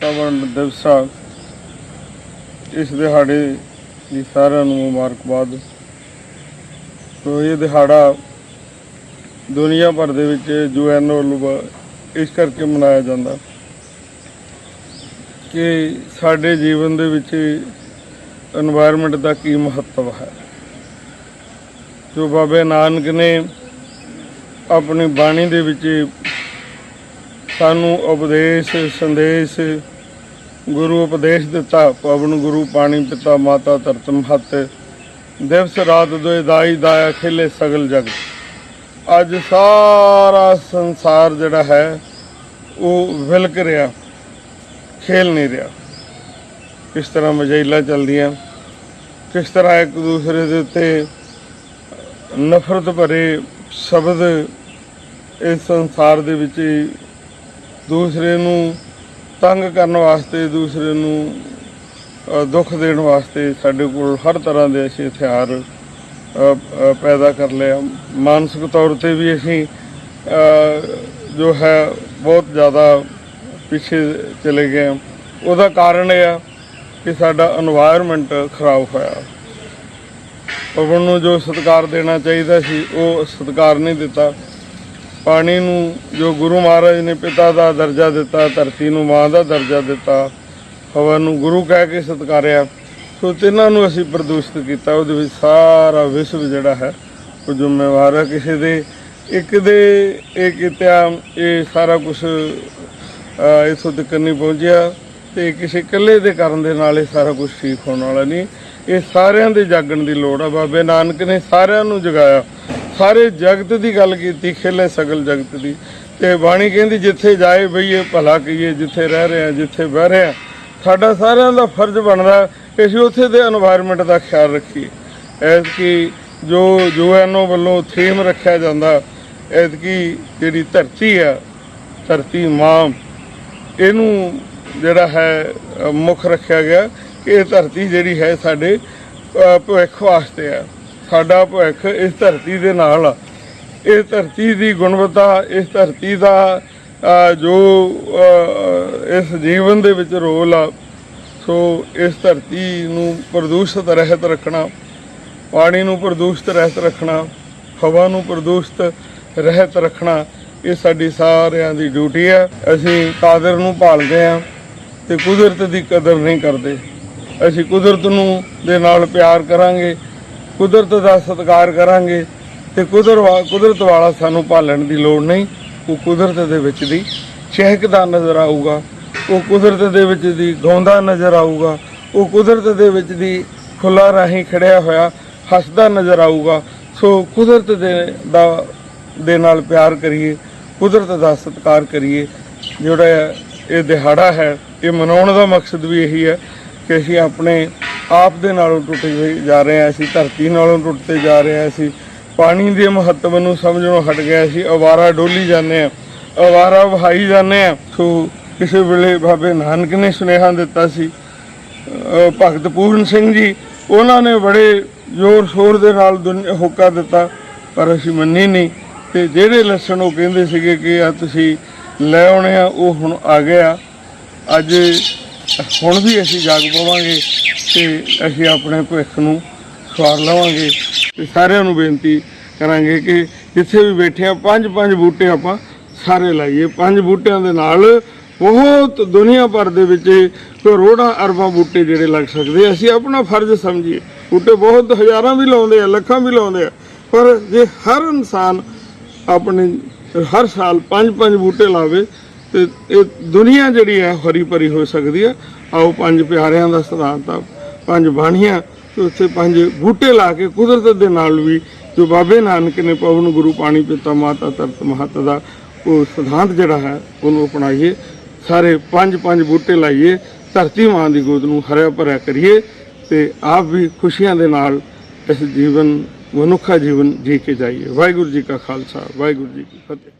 ਵਾਤਾਵਰਣ ਦਿਵਸਾ, ਇਸ ਦਿਹਾੜੇ ਦੀ ਸਾਰਿਆਂ ਨੂੰ ਮੁਬਾਰਕਬਾਦ। ਸੋ ਇਹ ਦਿਹਾੜਾ ਦੁਨੀਆ ਭਰ ਦੇ ਵਿੱਚ ਯੂਐਨ ਵੱਲੋਂ ਇਸ ਕਰਕੇ ਮਨਾਇਆ ਜਾਂਦਾ ਕਿ ਸਾਡੇ ਜੀਵਨ ਦੇ ਵਿੱਚ এনवायरमेंट ਦਾ ਕੀ ਮਹੱਤਵ ਹੈ। ਜੋ ਬਾਬੇ ਨਾਨਕ ਨੇ ਆਪਣੀ ਬਾਣੀ ਦੇ ਵਿੱਚ ਸਾਨੂੰ ਉਪਦੇਸ਼, ਸੰਦੇਸ਼ ਗੁਰੂ ਉਪਦੇਸ਼ ਦਿੱਤਾ, ਪਵਨ ਗੁਰੂ ਪਾਣੀ ਪਿਤਾ ਮਾਤਾ ਧਰਤ ਮਹਤ। ਦਿਵਸ ਰਾਤ ਦੋਇ ਦਾਈ ਦਾਇਆ ਖੇਲੇ ਸਗਲ ਜਗ। ਅੱਜ ਸਾਰਾ ਸੰਸਾਰ ਜਿਹੜਾ ਹੈ, ਉਹ ਵਿਲਕ ਰਿਹਾ, ਖੇਲ ਨਹੀਂ ਰਿਹਾ। ਕਿਸ ਤਰ੍ਹਾਂ ਮਜੈਲਾਂ ਚੱਲਦੀਆਂ, ਕਿਸ ਤਰ੍ਹਾਂ ਇੱਕ ਦੂਸਰੇ ਦੇ ਉੱਤੇ ਨਫ਼ਰਤ ਭਰੇ ਸ਼ਬਦ ਇਸ ਸੰਸਾਰ ਦੇ ਵਿੱਚ ਦੂਸਰੇ ਨੂੰ ਤੰਗ ਕਰਨ ਵਾਸਤੇ, ਦੂਸਰੇ ਨੂੰ ਦੁੱਖ ਦੇਣ ਵਾਸਤੇ ਸਾਡੇ ਕੋਲ ਹਰ ਤਰ੍ਹਾਂ ਦੇ ਅਸੀਂ ਹਥਿਆਰ ਪੈਦਾ ਕਰ ਲਿਆ ਮਾਨਸਿਕ ਤੌਰ ਤੇ ਵੀ ਅਸੀਂ ਜੋ ਹੈ, ਬਹੁਤ ਜ਼ਿਆਦਾ ਪਿੱਛੇ ਚਲੇ ਗਏ ਉਹਦਾ ਕਾਰਨ ਇਹ ਆ ਕਿ ਸਾਡਾ এনवायरमेंट ਖਰਾਬ ਹੋਇਆ। ਪਵਨ ਨੂੰ ਜੋ ਸਤਿਕਾਰ ਦੇਣਾ ਚਾਹੀਦਾ ਸੀ, ਉਹ ਸਤਿਕਾਰ ਨਹੀਂ ਦਿੱਤਾ। ਪਾਣੀ ਨੂੰ ਜੋ ਗੁਰੂ ਮਹਾਰਾਜ ਨੇ ਪਿਤਾ ਦਾ ਦਰਜਾ ਦਿੱਤਾ, ਧਰਤੀ ਨੂੰ ਮਾਂ ਦਾ ਦਰਜਾ ਦਿੱਤਾ, ਹਵਾ ਨੂੰ ਗੁਰੂ ਕਹਿ ਕੇ ਸਤਿਕਾਰਿਆ, ਸੋ ਤਿੰਨਾਂ ਨੂੰ ਅਸੀਂ ਪ੍ਰਦੂਸ਼ਿਤ ਕੀਤਾ। ਉਹਦੇ ਵਿੱਚ ਸਾਰਾ ਵਿਸ਼ਵ ਜਿਹੜਾ ਹੈ, ਉਹ ਜ਼ਿੰਮੇਵਾਰ ਹੈ ਕਿਸੇ ਦੇ, ਇੱਕ ਦੇ ਇਹ ਕੀਤਾ, ਇਹ ਸਾਰਾ ਕੁਝ ਇਥੋਂ ਤੱਕ ਨਹੀਂ ਪਹੁੰਚਿਆ ਤੇ ਕਿਸੇ ਇਕੱਲੇ ਦੇ ਕਰਨ ਦੇ ਨਾਲ ਇਹ ਸਾਰਾ ਕੁਝ ਠੀਕ ਹੋਣ ਵਾਲਾ ਨਹੀਂ। ਇਹ ਸਾਰਿਆਂ ਦੇ ਜਾਗਣ ਦੀ ਲੋੜ ਆ। ਬਾਬੇ ਨਾਨਕ ਨੇ ਸਾਰਿਆਂ ਨੂੰ ਜਗਾਇਆ। ਸਾਰੇ ਜਗਤ ਦੀ ਗੱਲ ਕੀਤੀ, ਖੇਲੇ ਸਗਲ ਜਗਤ ਦੀ। ਤੇ ਬਾਣੀ ਕਹਿੰਦੀ, ਜਿੱਥੇ ਜਾਏ ਬਈਏ, ਭਲਾ ਕੀਏ ਜਿੱਥੇ ਰਹਿ ਰਹੇ ਆ ਜਿੱਥੇ ਬਹਿ ਰਹੇ ਆ ਸਾਡਾ ਸਾਰਿਆਂ ਦਾ ਫਰਜ਼ ਬਣਦਾ ਕਿ ਅਸੀਂ ਉੱਥੇ ਦੇ এনवायरमेंट ਦਾ ਖਿਆਲ ਰੱਖੀਏ। ਐਸ ਕਿ ਜੋ ਯੂਐਨਓ ਵੱਲੋਂ ਥੀਮ ਰੱਖਿਆ ਜਾਂਦਾ ਐਸ ਕਿ ਜਿਹੜੀ ਧਰਤੀ ਆ, ਧਰਤੀ ਮਾਂ, ਇਹਨੂੰ ਜਿਹੜਾ ਹੈ, ਮੁੱਖ ਰੱਖਿਆ ਗਿਆ ਕਿ ਇਹ ਧਰਤੀ ਜਿਹੜੀ ਹੈ ਸਾਡੇ ਭਵਿੱਖ ਵਾਸਤੇ ਆ। ਸਾਡਾ ਭਵਿੱਖ ਇਸ ਧਰਤੀ ਦੇ ਨਾਲ ਆ। ਇਸ ਧਰਤੀ ਦੀ ਗੁਣਵੱਤਾ, ਇਸ ਧਰਤੀ ਦਾ ਜੋ ਇਸ ਜੀਵਨ ਦੇ ਵਿੱਚ ਰੋਲ ਆ, ਸੋ ਇਸ ਧਰਤੀ ਨੂੰ ਪ੍ਰਦੂਸ਼ਿਤ ਰਹਿਤ ਰੱਖਣਾ, ਪਾਣੀ ਨੂੰ ਪ੍ਰਦੂਸ਼ਿਤ ਰਹਿਤ ਰੱਖਣਾ, ਹਵਾ ਨੂੰ ਪ੍ਰਦੂਸ਼ਿਤ ਰਹਿਤ ਰੱਖਣਾ, ਇਹ ਸਾਡੀ ਸਾਰਿਆਂ ਦੀ ਡਿਊਟੀ ਹੈ ਅਸੀਂ ਕਾਦਰ ਨੂੰ ਭਾਲਦੇ ਹਾਂ ਤੇ ਕੁਦਰਤ ਦੀ ਕਦਰ ਨਹੀਂ ਕਰਦੇ। ਅਸੀਂ ਕੁਦਰਤ ਨੂੰ ਦੇ ਨਾਲ ਪਿਆਰ ਕਰਾਂਗੇ। ਕੁਦਰਤ ਦਾ ਸਤਿਕਾਰ ਕਰਾਂਗੇ ਤੇ ਕੁਦਰਤ ਵਾ- ਕੁਦਰਤ ਵਾਲਾ ਸਾਨੂੰ ਭਾਲਣ ਦੀ ਲੋੜ ਨਹੀਂ। ਉਹ ਕੁਦਰਤ ਦੇ ਵਿੱਚ ਦੀ ਚਹਿਕਦਾ ਨਜ਼ਰ ਆਊਗਾ। ਉਹ ਕੁਦਰਤ ਦੇ ਵਿੱਚ ਦੀ ਗਾਉਂਦਾ ਨਜ਼ਰ ਆਊਗਾ। ਉਹ ਕੁਦਰਤ ਦੇ ਵਿੱਚ ਦੀ ਖੁੱਲਾ ਰਾਹੀਂ ਖੜਿਆ ਹੋਇਆ ਹੱਸਦਾ ਨਜ਼ਰ ਆਊਗਾ। ਸੋ ਕੁਦਰਤ ਦੇ ਦਾ ਦੇ ਨਾਲ ਪਿਆਰ ਕਰੀਏ, ਕੁਦਰਤ ਦਾ ਸਤਿਕਾਰ ਕਰੀਏ। ਜਿਹੜਾ ਇਹ ਦਿਹਾੜਾ ਹੈ, ਇਹ ਮਨਾਉਣ ਦਾ ਮਕਸਦ ਵੀ ਇਹੀ ਹੈ ਕਿ ਅਸੀਂ ਆਪਣੇ ਆਪ ਦੇ ਨਾਲੋਂ ਟੁੱਟੇ ਹੋਏ ਜਾ ਰਹੇ ਹਾਂ ਅਸੀਂ, ਧਰਤੀ ਨਾਲੋਂ ਟੁੱਟਦੇ ਜਾ ਰਹੇ ਹਾਂ ਅਸੀਂ। ਪਾਣੀ ਦੇ ਮਹੱਤਵ ਨੂੰ ਸਮਝਣੋਂ ਹਟ ਗਏ ਅਸੀਂ। ਅਵਾਰਾ ਡੋਲੀ ਜਾਂਦੇ ਹਾਂ। ਅਵਾਰਾ ਵਹਾਈ ਜਾਂਦੇ ਹਾਂ। ਸੋ ਕਿਸੇ ਵੇਲੇ ਬਾਬੇ ਨਾਨਕ ਨੇ ਸੁਨੇਹਾ ਦਿੱਤਾ ਸੀ। ਭਗਤ ਪੂਰਨ ਸਿੰਘ ਜੀ, ਉਹਨਾਂ ਨੇ ਬੜੇ ਜ਼ੋਰ ਸ਼ੋਰ ਦੇ ਨਾਲ ਦੁਨੀਆ ਹੋਕਾ ਦਿੱਤਾ, ਪਰ ਅਸੀਂ ਮੰਨੀ ਨਹੀਂ। ਤੇ ਜਿਹੜੇ ਲੱਛਣ ਉਹ ਕਹਿੰਦੇ ਸੀਗੇ ਕਿ ਆ ਤੁਸੀਂ ਲੈ ਆਉਣੇ ਆ, ਉਹ ਹੁਣ ਆ ਗਿਆ ਅੱਜ ਹੁਣ ਵੀ ਅਸੀਂ ਜਾਗ ਪਵਾਂਗੇ। ਤੇ ਅਸੀਂ ਆਪਣੇ ਭਵਿੱਖ ਨੂੰ ਸਵਾਰ ਲਵਾਂਗੇ ਤੇ ਸਾਰਿਆਂ ਨੂੰ ਬੇਨਤੀ ਕਰਾਂਗੇ ਕਿ ਜਿੱਥੇ ਵੀ ਬੈਠੇ ਆ, ਪੰਜ ਪੰਜ ਬੂਟੇ ਆਪਾਂ ਸਾਰੇ ਲਾਈਏ। ਪੰਜ ਬੂਟਿਆਂ ਦੇ ਨਾਲ ਬਹੁਤ ਦੁਨੀਆ ਭਰ ਦੇ ਵਿੱਚ ਕਰੋੜਾਂ ਅਰਬਾਂ ਬੂਟੇ ਜਿਹੜੇ ਲੱਗ ਸਕਦੇ ਅਸੀਂ ਆਪਣਾ ਫਰਜ਼ ਸਮਝੀਏ। ਬੂਟੇ ਬਹੁਤ ਹਜ਼ਾਰਾਂ ਵੀ ਲਾਉਂਦੇ ਆ, ਲੱਖਾਂ ਵੀ ਲਾਉਂਦੇ ਆ। ਪਰ ਜੇ ਹਰ ਇਨਸਾਨ ਆਪਣੇ ਹਰ ਸਾਲ ਪੰਜ ਪੰਜ ਬੂਟੇ ਲਾਵੇ ਤੇ ਇਹ ਦੁਨੀਆ ਜਿਹੜੀ ਹੈ ਹਰੀ ਭਰੀ ਹੋ ਸਕਦੀ ਹੈ ਆਓ ਪੰਜ ਪਿਆਰਿਆਂ ਦਾ ਸਿਧਾਂਤ ਆ। ਪੰਜ ਬਾਣੀਆਂ ਤੇ ਉੱਥੇ ਪੰਜ ਬੂਟੇ ਲਾ ਕੇ ਕੁਦਰਤ ਦੇ ਨਾਲ ਵੀ ਜੋ ਬਾਬੇ ਨਾਨਕ ਨੇ ਪਵਨ ਗੁਰੂ ਪਾਣੀ ਪਿਤਾ ਮਾਤਾ ਤਰਤ ਮਹਤ ਦਾ, ਉਹ ਸਿਧਾਂਤ ਜਿਹੜਾ ਹੈ, ਉਹਨੂੰ ਅਪਣਾਈਏ। ਸਾਰੇ ਪੰਜ ਪੰਜ ਬੂਟੇ ਲਾਈਏ, ਧਰਤੀ ਮਾਂ ਦੀ ਗੋਦ ਨੂੰ ਹਰਿਆ ਭਰਿਆ ਕਰੀਏ ਤੇ ਆਪ ਵੀ ਖੁਸ਼ੀਆਂ ਦੇ ਨਾਲ ਇਸ ਜੀਵਨ, ਮਨੁੱਖਾ ਜੀਵਨ ਜੀ ਕੇ ਜਾਈਏ। ਵਾਹਿਗੁਰੂ ਜੀ ਕਾ ਖਾਲਸਾ, ਵਾਹਿਗੁਰੂ ਜੀ ਕੀ ਫਤਿਹ।